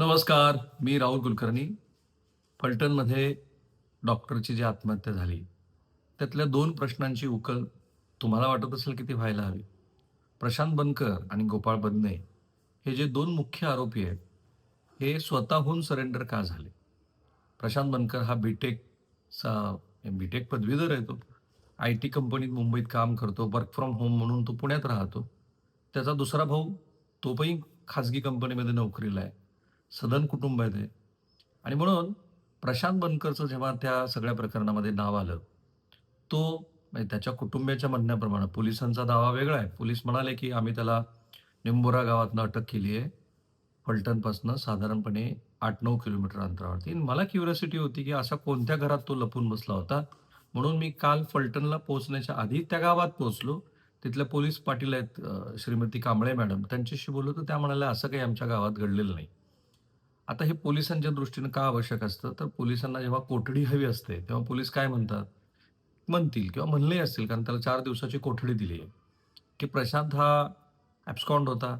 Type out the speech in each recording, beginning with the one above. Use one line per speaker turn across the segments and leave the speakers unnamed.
नमस्कार मी राहुल कुलकर्णी फलटणमध्ये डॉक्टरची जी आत्महत्या झाली त्यातल्या दोन प्रश्नांची उकल तुम्हाला वाटत असेल की ती व्हायला हवी. प्रशांत बनकर आणि गोपाळ बदने हे जे दोन मुख्य आरोपी आहेत हे स्वतःहून सरेंडर का झाले? प्रशांत बनकर हा बीटेकचा बीटेक पदवीधर आहे तो. आय टी कंपनीत मुंबईत काम करतो वर्क फ्रॉम होम म्हणून तो पुण्यात राहतो. त्याचा दुसरा भाऊ तो पण खाजगी कंपनीमध्ये नोकरीला आहे. सदन कुटुंब आहे ते आणि म्हणून प्रशांत बनकरचं जेव्हा त्या सगळ्या प्रकरणामध्ये नाव आलं तो म्हणजे त्याच्या कुटुंबियाच्या म्हणण्याप्रमाणे पोलिसांचा दावा वेगळा आहे. पोलीस म्हणाले की आम्ही त्याला निंबोरा गावातनं अटक केली आहे. फलटणपासनं साधारणपणे आठ नऊ किलोमीटर अंतरावरती. मला क्युरियोसिटी होती की अशा कोणत्या घरात तो लपून बसला होता? म्हणून मी काल फलटणला पोहोचण्याच्या आधी त्या गावात पोहोचलो. तिथल्या पोलीस पाटील आहेत श्रीमती कांबळे मॅडम. त्यांच्याशी बोललो तर त्या म्हणाल्या असं काही आमच्या गावात घडलेलं नाही. आता हे पोलिसांच्या दृष्टीनं का आवश्यक असतं? तर पोलिसांना जेव्हा कोठडी हवी असते तेव्हा पोलीस काय म्हणतात? म्हणतील किंवा म्हणले असतील कारण त्याला चार दिवसाची कोठडी दिली आहे. की प्रशांत हा ॲब्स्कॉन्ड होता.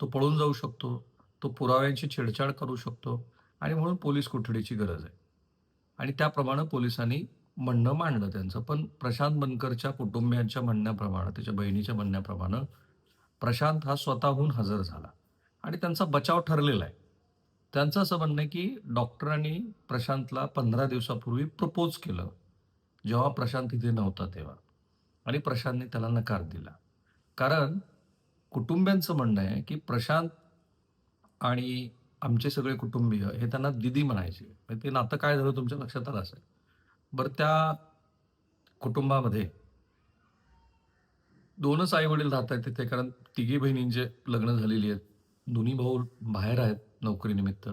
तो पळून जाऊ शकतो. तो पुराव्यांची छेडछाड करू शकतो. आणि म्हणून पोलीस कोठडीची गरज आहे. आणि त्याप्रमाणे पोलिसांनी म्हणणं मांडलं त्यांचं. पण प्रशांत बनकरच्या कुटुंबियांच्या म्हणण्याप्रमाणे त्याच्या बहिणीच्या म्हणण्याप्रमाणे प्रशांत हा स्वतःहून हजर झाला. आणि त्यांचा बचाव ठरलेला आहे. त्यांचं असं म्हणणं आहे की डॉक्टरांनी प्रशांतला पंधरा दिवसापूर्वी प्रपोज केलं. जेव्हा प्रशांत तिथे नव्हता तेव्हा. आणि प्रशांतने त्याला नकार दिला. कारण कुटुंबियांचं म्हणणं आहे की प्रशांत आणि आमचे सगळे कुटुंबीय हे त्यांना दिदी म्हणायचे. ते नातं काय झालं तुमच्या लक्षात आलं असेल? बरं त्या कुटुंबामध्ये दोनच आई वडील राहत आहेत तिथे. कारण तिघी बहिणींचे लग्न झालेली आहेत. दोन्ही भाऊ बाहेर आहेत. नोकरीनिमित्त.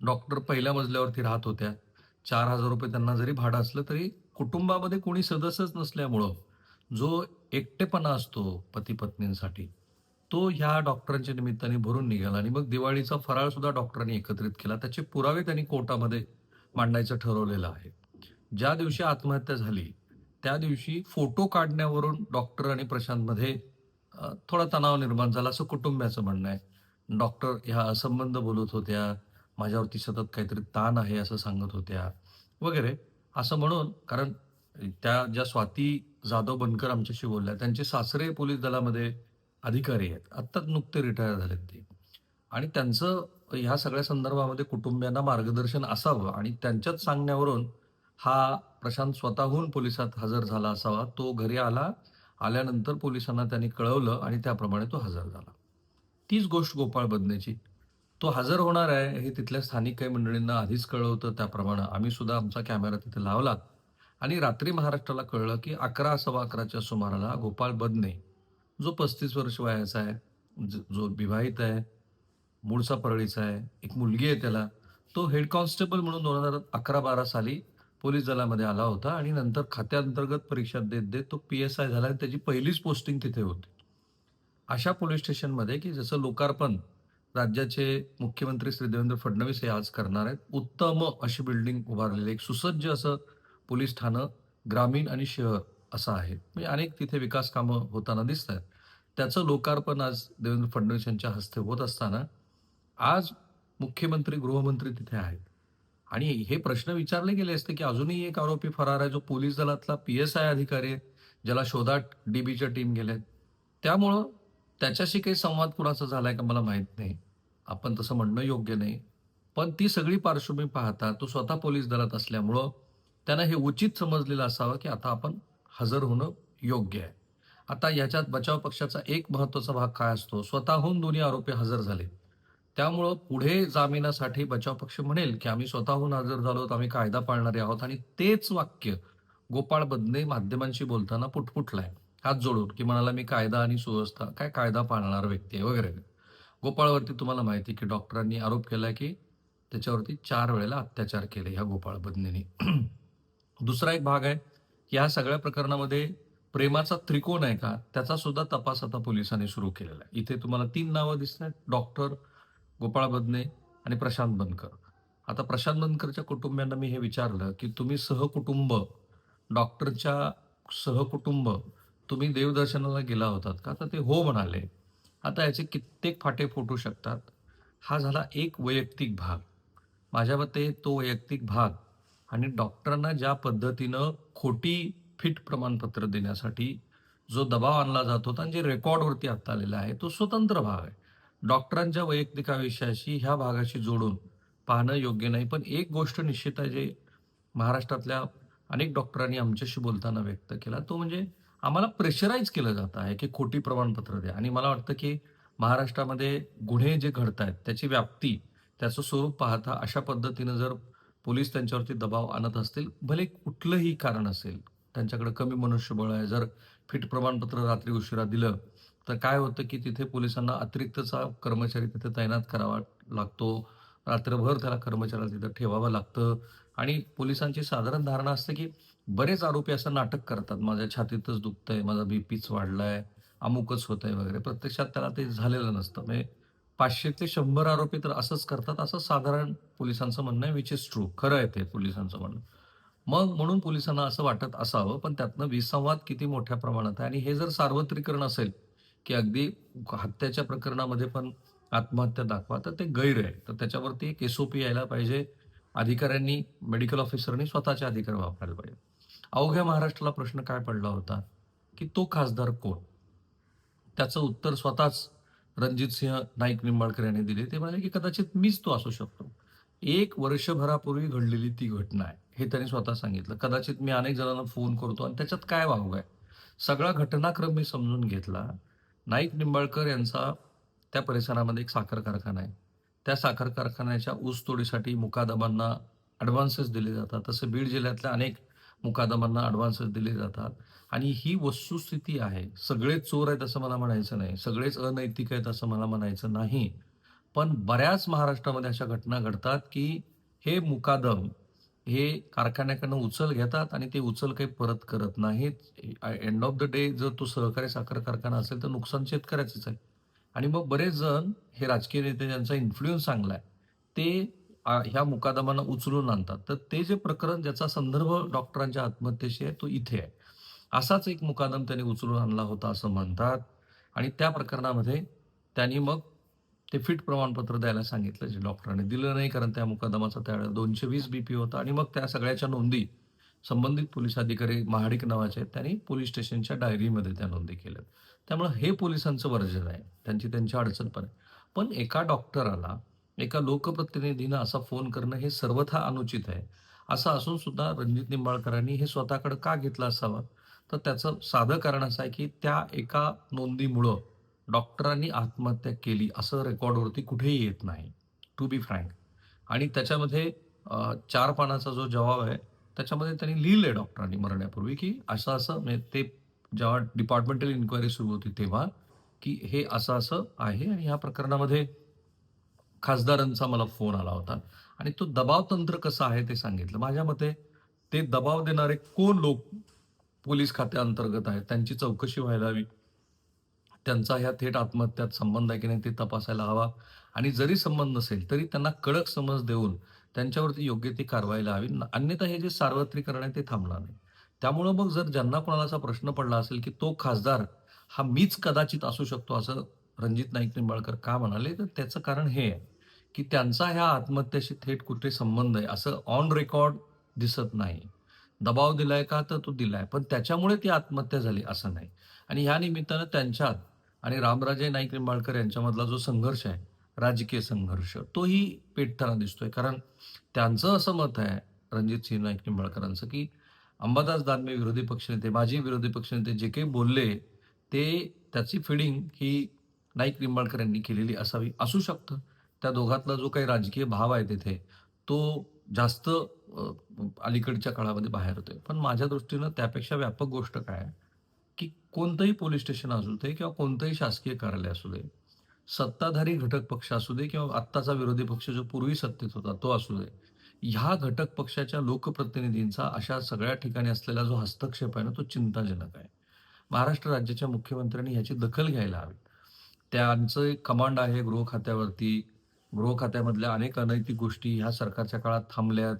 डॉक्टर पहिल्या मजल्यावरती राहत होत्या. चार हजार रुपये त्यांना जरी भाडं असलं तरी कुटुंबामध्ये कोणी सदस्यच नसल्यामुळं जो एकटेपणा असतो पती पत्नींसाठी तो ह्या डॉक्टरांच्या निमित्ताने भरून निघाला आणि मग दिवाळीचा फराळ सुद्धा डॉक्टरांनी एकत्रित केला. त्याचे पुरावे त्यांनी कोर्टामध्ये मांडायचं ठरवलेलं आहे. ज्या दिवशी आत्महत्या झाली त्या दिवशी फोटो काढण्यावरून डॉक्टर आणि प्रशांतमध्ये थोडा तणाव निर्माण झाला असं कुटुंबियाचं म्हणणं आहे. डॉक्टर ह्या असंबंध बोलत होत्या माझ्यावरती सतत काहीतरी ताण आहे असं सांगत होत्या वगैरे. असं म्हणून कारण त्या ज्या स्वाती जाधव बनकर आमच्याशी बोलल्या त्यांचे सासरे पोलीस दलामध्ये अधिकारी आहेत. आत्ताच नुकते रिटायर झालेत ते. आणि त्यांचं ह्या सगळ्या संदर्भामध्ये कुटुंबियांना मार्गदर्शन असावं आणि त्यांच्याच सांगण्यावरून हा प्रशांत स्वतःहून पोलिसात हजर झाला असावा. तो घरी आला आल्यानंतर पोलिसांना त्यांनी कळवलं आणि त्याप्रमाणे तो हजर झाला. तीच गोष्ट गोपाळ बदनेची. तो हजर होणार आहे हे तिथल्या स्थानिक काही मंडळींना आधीच कळलं होतं त्याप्रमाणे आम्ही सुद्धा आमचा कॅमेरा तिथे लावला. आणि रात्री महाराष्ट्राला कळलं की अकरा सव्वा अकराच्या सुमाराला गोपाळ बदने जो पस्तीस वर्ष वयाचा आहे ज- जो विवाहित आहे मूळचा परळीचा आहे एक मुलगी आहे त्याला तो हेड कॉन्स्टेबल म्हणून दोन हजार अकरा बारा साली पोलीस दलामध्ये आला होता आणि नंतर खात्याअंतर्गत परीक्षा देत देत तो पी एस आय झाला आणि त्याची पहिलीच पोस्टिंग तिथे होती. अशा पोलीस स्टेशनमध्ये की जसं लोकार्पण राज्याचे मुख्यमंत्री श्री देवेंद्र फडणवीस हे आज करणार आहेत उत्तम अशी बिल्डिंग उभारलेली एक सुसज्ज असं पोलीस ठाणं ग्रामीण आणि शहर असं आहे. म्हणजे अनेक तिथे विकास कामं होताना दिसत आहेत त्याचं लोकार्पण आज देवेंद्र फडणवीस यांच्या हस्ते होत असताना आज मुख्यमंत्री गृहमंत्री तिथे आहेत. आणि हे प्रश्न विचारले गेले असते की अजूनही एक आरोपी फरार आहे जो पोलीस दलातला पी एस आय अधिकारी आहे ज्याला शोधात डीबीच्या टीम गेल्या त्यामुळं त्याच्याशी काही संवाद कुणाचा झालाय का मला माहीत नाही. आपण तसं म्हणणं योग्य नाही. पण ती सगळी पार्श्वभूमी पाहता तो स्वतः पोलीस दलात असल्यामुळं त्यांना हे उचित समजलेलं असावं की आता आपण हजर होणं योग्य आहे. आता याच्यात बचाव पक्षाचा एक महत्त्वाचा भाग काय असतो? स्वतःहून दोन्ही आरोपी हजर झाले. त्यामुळं पुढे जामिनासाठी बचाव पक्ष म्हणेल की आम्ही स्वतःहून हजर झालो आहोत आम्ही कायदा पाळणारे आहोत आणि तेच वाक्य गोपाळ बदने माध्यमांशी बोलताना पुटपुटलाय. हात जोडून की म्हणाला मी कायदा आणि सुव्यवस्था काय कायदा पाळणार व्यक्ती आहे वगैरे. गोपाळवरती तुम्हाला माहिती आहे की डॉक्टरांनी आरोप केला की त्याच्यावरती चार वेळेला अत्याचार केले ह्या गोपाळ बदनेनी. दुसरा एक भाग आहे की ह्या सगळ्या प्रकरणामध्ये प्रेमाचा त्रिकोण आहे का त्याचा सुद्धा तपास आता पोलिसांनी सुरू केलेला आहे. इथे तुम्हाला तीन नावं दिसत आहेत डॉक्टर गोपाळ बदने आणि प्रशांत बनकर. आता प्रशांत बनकरच्या कुटुंबियांना मी हे विचारलं की तुम्ही सहकुटुंब डॉक्टरच्या सहकुटुंब तुम्ही देवदर्शनाला गेला होतात का? तर ते हो म्हणाले. आता याचे कित्येक फाटे फुटू शकतात. हा झाला एक वैयक्तिक भाग. माझ्या मते तो वैयक्तिक भाग आणि डॉक्टरांना ज्या पद्धतीनं खोटी फिट प्रमाणपत्र देण्यासाठी जो दबाव आणला जात होता आणि जे रेकॉर्डवरती आत्ता आलेला आहे तो स्वतंत्र भाग आहे. डॉक्टरांच्या वैयक्तिक आयुष्याशी ह्या भागाशी जोडून पाहणं योग्य नाही पण एक गोष्ट निश्चित आहे जे महाराष्ट्रातल्या अनेक डॉक्टरांनी आमच्याशी बोलताना व्यक्त केला. तो म्हणजे आम्हाला प्रेशराईज केलं जात आहे की खोटी प्रमाणपत्र द्या. आणि मला वाटतं की महाराष्ट्रामध्ये गुन्हे जे घडत आहेत त्याची व्याप्ती त्याचं स्वरूप पाहता अशा पद्धतीनं जर पोलीस त्यांच्यावरती दबाव आणत असतील भले कुठलंही कारण असेल त्यांच्याकडे कमी मनुष्यबळ आहे जर फिट प्रमाणपत्र रात्री उशिरा दिलं तर काय होतं की तिथे पोलिसांना अतिरिक्तचा कर्मचारी तिथे तैनात करावा लागतो. रात्रभर त्याला कर्मचाऱ्याला तिथं ठेवावं लागतं. आणि पोलिसांची साधारण धारणा असते की बरेच आरोपी असं नाटक करतात. माझ्या छातीतच दुखतंय माझा बीपीच वाढलाय अमुकच होत आहे वगैरे. प्रत्यक्षात त्याला ते झालेलं नसतं. म्हणजे पाचशे ते शंभर आरोपी तर असंच करतात असं साधारण पोलिसांचं म्हणणं आहे विच इज ट्रू खरं आहे ते पोलिसांचं म्हणणं. मग म्हणून पोलिसांना असं वाटत असावं पण त्यातनं विसंवाद किती मोठ्या प्रमाणात आहे? आणि हे जर सार्वत्रिकरण असेल की अगदी हत्याच्या प्रकरणामध्ये पण आत्महत्या दाखवा तर ते गैर आहे. तर त्याच्यावरती एक एसओपी यायला पाहिजे. अधिकाऱ्यांनी मेडिकल ऑफिसरनी स्वतःचे अधिकार वापरायला पाहिजे अवघ्या महाराष्ट्राला प्रश्न काय पडला होता? की तो खासदार कोण? त्याचं उत्तर स्वतःच रणजित सिंह नाईक निंबाळकर यांनी दिले. ते म्हणाले की कदाचित मीच तो असू शकतो. एक वर्षभरापूर्वी घडलेली ती घटना आहे. हे त्यांनी स्वतः सांगितलं. कदाचित मी अनेक जणांना फोन करतो आणि त्याच्यात काय वागू आहे? सगळा घटनाक्रम मी समजून घेतला. नाईक निंबाळकर यांचा त्या परिसरामध्ये एक साखर कारखाना आहे. त्या साखर कारखान्याच्या ऊसतोडीसाठी मुकादमांना ॲडव्हान्सेस दिले जातात. तसं बीड जिल्ह्यातल्या अनेक मुकादमांना ॲडव्हान्सेस दिले जातात. आणि ही वस्तुस्थिती आहे. सगळेच चोर आहेत असं मला म्हणायचं नाही. सगळेच अनैतिक आहेत असं मला म्हणायचं नाही. पण बऱ्याच महाराष्ट्रामध्ये अशा घटना घडतात की हे मुकादम हे कारखान्याकडनं उचल घेतात आणि ते उचल काही परत करत नाहीत. एंड ऑफ द डे जर तो सहकारी साखर कारखाना असेल तर नुकसान शेतकऱ्याचंच आहे. आणि मग बरेच जण हे राजकीय नेते ज्यांचा इन्फ्लुएन्स चांगला आहे ते ह्या मुकादमांना उचलून आणतात. तर ते जे प्रकरण ज्याचा संदर्भ डॉक्टरांच्या आत्महत्येशी आहे तो इथे आहे. असाच एक मुकादम त्यांनी उचलून आणला होता असं म्हणतात. आणि त्या प्रकरणामध्ये त्यांनी मग ते फिट प्रमाणपत्र द्यायला सांगितलं जे डॉक्टरांनी दिलं नाही कारण त्या मुकादमाचा त्यावेळेला दोनशे वीस बी पी होता. आणि मग त्या सगळ्याच्या नोंदी संबंधित पोलीस अधिकारी महाडिक नावाचे आहेत त्यांनी पोलीस स्टेशनच्या डायरीमध्ये त्या नोंदी केल्या त्यामुळे हे पोलिसांचं वर्जन आहे. त्यांची त्यांची अडचण पण आहे. पण एका डॉक्टराला एका लोकप्रतिनिधीनं असा फोन करणं हे सर्वथा अनुचित आहे. असं असून सुद्धा रणजित निंबाळकरांनी हे स्वतःकडे का घेतलं असावं? तर त्याचं साधं कारण असं आहे की त्या एका नोंदीमुळं डॉक्टरांनी आत्महत्या केली असं रेकॉर्डवरती कुठेही येत नाही. टू बी फ्रँक आणि त्याच्यामध्ये चार पानाचा जो जवाब आहे त्याच्यामध्ये त्यांनी लिहिलं आहे डॉक्टरांनी मरण्यापूर्वी की असं असं म्हणजे ते जेव्हा डिपार्टमेंटल इन्क्वायरी सुरू होती तेव्हा की हे असं असं आहे आणि ह्या प्रकरणामध्ये खासदारांचा मला फोन आला होता. आणि तो दबाव तंत्र कसं आहे ते सांगितलं. माझ्या मते ते दबाव देणारे कोण लोक पोलीस खात्याअंतर्गत आहेत त्यांची चौकशी व्हायला हवी. त्यांचा ह्या थेट आत्महत्यात संबंध आहे की नाही ते तपासायला हवा. आणि जरी संबंध नसेल तरी त्यांना कडक समज देऊन त्यांच्यावरती योग्य ती कारवाईला हवी. अन्यथा हे जे सार्वत्रिकरण आहे ते थांबणार नाही. त्यामुळं मग जर ज्यांना कोणाला असा प्रश्न पडला असेल की तो खासदार हा मीच कदाचित असू शकतो असं रणजित नाईक निंबाळकर का म्हणाले? तर त्याचं कारण हे आहे की त्यांचा ह्या आत्महत्येशी थेट कुठे संबंध आहे असं ऑन रेकॉर्ड दिसत नाही. दबाव दिलाय का? तर तो दिलाय. पण त्याच्यामुळे ती आत्महत्या झाली असं नाही. आणि ह्या निमित्तानं त्यांच्यात आणि रामराजे नाईक निंबाळकर यांच्यामधला जो संघर्ष आहे राजकीय संघर्ष तोही पेटताना दिसतोय. कारण त्यांचं असं मत आहे रणजित सिंह नाईक निंबाळकरांचं की अंबादास दानवे विरोधी पक्षनेते माजी विरोधी पक्षनेते जे काही बोलले ते त्याची फिडिंग ही नाईक निंबाळकर यांनी केलेली असावी असू शकतं. त्या दोघातला जो काही राजकीय भाव आहे तिथे तो जास्त अलीकडच्या काळामध्ये बाहेर होतोय. पण माझ्या दृष्टीनं त्यापेक्षा व्यापक गोष्ट काय आहे की कोणतंही पोलीस स्टेशन असू दे किंवा कोणतंही शासकीय कार्यालय असू दे सत्ताधारी घटक पक्ष असू दे किंवा आत्ताचा विरोधी पक्ष जो पूर्वी सत्तेत होता तो असू दे ह्या घटक पक्षाच्या लोकप्रतिनिधींचा अशा सगळ्या ठिकाणी असलेला जो हस्तक्षेप आहे ना तो चिंताजनक आहे. महाराष्ट्र राज्याच्या मुख्यमंत्र्यांनी ह्याची दखल घ्यायला हवी. त्यांचं एक कमांड आहे गृह खात्यावरती. गृह खात्यामधल्या अनेक अनैतिक गोष्टी ह्या सरकारच्या काळात थांबल्यात.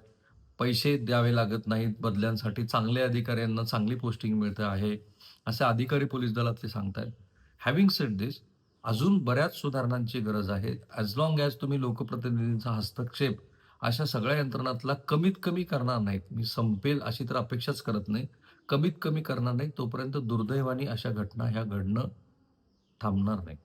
पैसे द्यावे लागत नाहीत बदल्यांसाठी. चांगल्या अधिकाऱ्यांना चांगली पोस्टिंग मिळते आहे. असे अधिकारी पोलीस दलातले सांगतायत. हॅव्हिंग सेट दिस अजून बऱ्याच सुधारणांची गरज आहे. ॲज लॉंग ॲज तुम्ही लोकप्रतिनिधींचा हस्तक्षेप अशा सगळ्या यंत्रणातला कमीत कमी करणार नाहीत. मी संपेल अशी तर अपेक्षाच करत नाही. कमीत कमी करणार नाही तोपर्यंत दुर्दैवानी अशा घटना ह्या घडणं थांबणार नाही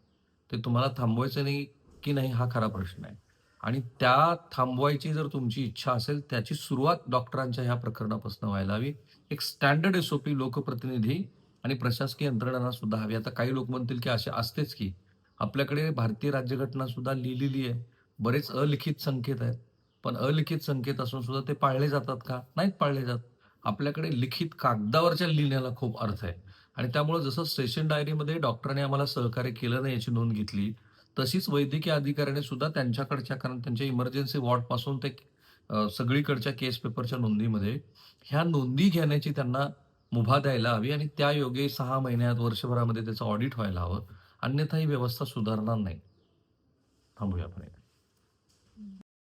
ते तुम्हाला थांबवायचं नाही की नाही हा खरा प्रश्न आहे. आणि त्या थांबवायची जर तुमची इच्छा असेल त्याची सुरुवात डॉक्टरांच्या ह्या प्रकरणापासून व्हायला हवी. एक स्टँडर्ड एस ओ पी लोकप्रतिनिधी आणि प्रशासकीय यंत्रणांना सुद्धा हवी. आता काही लोक म्हणतील की असे असतेच की. आपल्याकडे भारतीय राज्यघटना सुद्धा लिहिलेली आहे. बरेच अलिखित संकेत आहेत. पण अलिखित संकेत असून सुद्धा ते पाळले जातात का? नाहीत पाळले जात. आपल्याकडे लिखित कागदावरच्या लिहिण्याला खूप अर्थ आहे. आणि त्यामुळे जसं स्टेशन डायरीमध्ये डॉक्टरांनी आम्हाला सहकार्य केलं नाही याची नोंद घेतली तशीच वैद्यकीय अधिकाऱ्याने सुद्धा त्यांच्याकडच्या कारण त्यांच्या इमर्जन्सी वॉर्डपासून ते सगळीकडच्या केस पेपरच्या नोंदीमध्ये ह्या नोंदी घेण्याची त्यांना मुभा द्यायला हवी आणि त्या योगे सहा महिन्यात वर्षभरामध्ये त्याचं ऑडिट व्हायला हवं. अन्यथा ही व्यवस्था सुधारणार नाही. थांबूया आपण